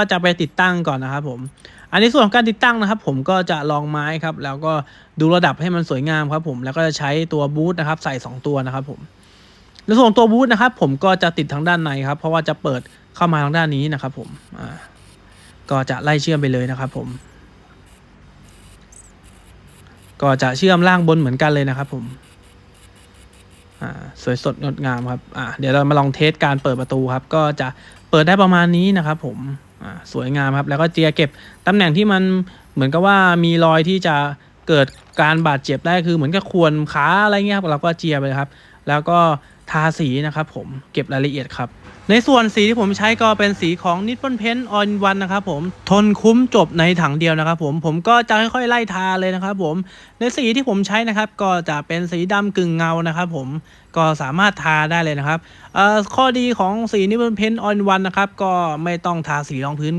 ก็จะไปติดตั้งก่อนนะครับผม อันนี้ส่วนของการติดตั้งนะครับ ผมก็จะลองไม้ครับ แล้วก็ดูระดับให้มันสวยงามครับ ผม แล้วก็จะใช้ตัวบูทนะครับ ใส่ 2 ตัวนะครับ ผมในส่วนตัวบูทนะครับ ผมก็จะติดทางด้านในครับ เพราะว่าจะเปิดเข้ามาทางด้านนี้นะครับ ผม อ่า ก็จะไล่เชื่อมไปเลยนะครับ ผม ก็จะเชื่อมล่างบนเหมือนกันเลยนะครับ ผม อ่า สวยสดงดงามครับ อ่า เดี๋ยวเรามาลองเทสการเปิดประตูครับ ก็จะเปิดได้ประมาณนี้นะครับ ผม สวยงามครับ แล้วก็เจียเก็บตำแหน่งที่มันเหมือนกับว่ามีรอยที่จะเกิดการบาดเจ็บได้คือเหมือนกับควรขาอะไรเงี้ยครับเราก็เจียไปครับ แล้วก็ ทาสีนะครับผมเก็บรายละเอียดครับ ในส่วนสีที่ผมใช้ก็เป็นสีของ Nippon Paint All in One นะครับผมทนคุ้มจบในถังเดียวนะครับผมผมก็จะค่อยๆไล่ทาเลยนะครับผมในสีที่ผมใช้นะครับ ก็จะเป็นสีดำกึ่งเงานะครับผมก็สามารถทาได้เลยนะครับข้อดีของสี Nippon Paint All in One นะครับก็ไม่ต้องทาสีรองพื้น